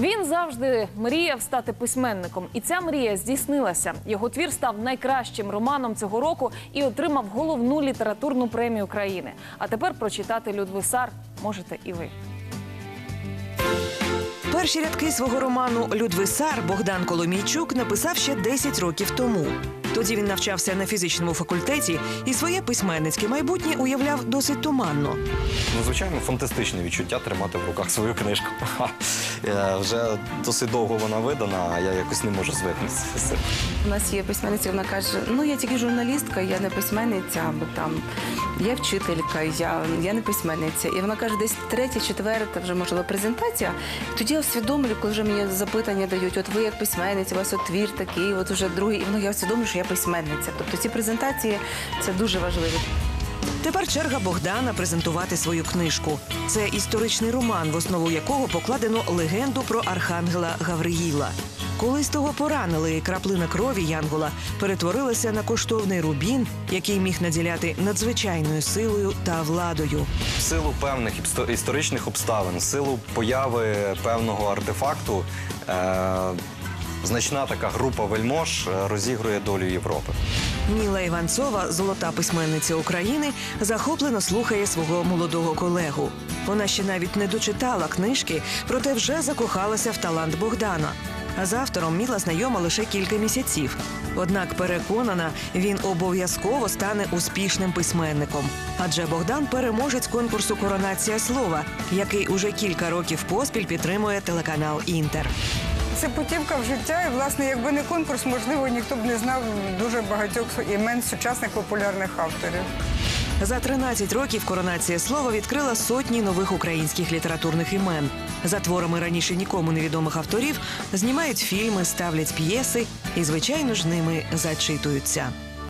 Він завжди мріяв стати письменником, і ця мрія здійснилася. Його твір став найкращим романом цього року і отримав головну літературну премію країни. А тепер прочитати Людвисар можете і ви. Перші рядки свого роману Людвисар Богдан Коломійчук написав ще 10 років тому. Тоді він навчався на фізичному факультеті і своє письменницьке майбутнє уявляв досить туманно. Ну, звичайно, фантастичне відчуття тримати в руках свою книжку. Е, Вже досить довго вона видана, а я якось не можу звикнути з цим. У нас є письменниця, вона каже: ну я тільки журналістка, я не письменниця, або там я вчителька, я, я не письменниця. І вона каже, десь третя, четверта, вже можливо, презентація. Тоді я усвідомлюю, коли вже мені запитання дають, от ви як письменниця, у вас от твір такий, от вже другий, і воно я усвідомлюю, що я письменниця. Тобто ці презентації це дуже важливо. Тепер черга Богдана презентувати свою книжку. Це історичний роман, в основу якого покладено легенду про архангела Гавриїла. Колись того поранили, і краплина крові Янгола перетворилася на коштовний рубін, який міг наділяти надзвичайною силою та владою. В силу певних історичних обставин, в силу появи певного артефакту, е- значна така група вельмож е, розігрує долю Європи. Міла Іванцова, золота письменниця України, захоплено слухає свого молодого колегу. Вона ще навіть не дочитала книжки, проте вже закохалася в талант Богдана. А з автором Міла знайома лише кілька місяців. Однак переконана, він обов'язково стане успішним письменником. Адже Богдан переможець конкурсу Коронація слова, який уже кілька років поспіль підтримує телеканал Інтер. Це путівка в життя, і власне, якби не конкурс, можливо, ніхто б не знав дуже багатьох імен сучасних популярних авторів. За 13 років коронація слова відкрила сотні нових українських літературних імен. За творами раніше нікому невідомих авторів знімають фільми, ставлять п'єси і, звичайно ж, ними зачитуються.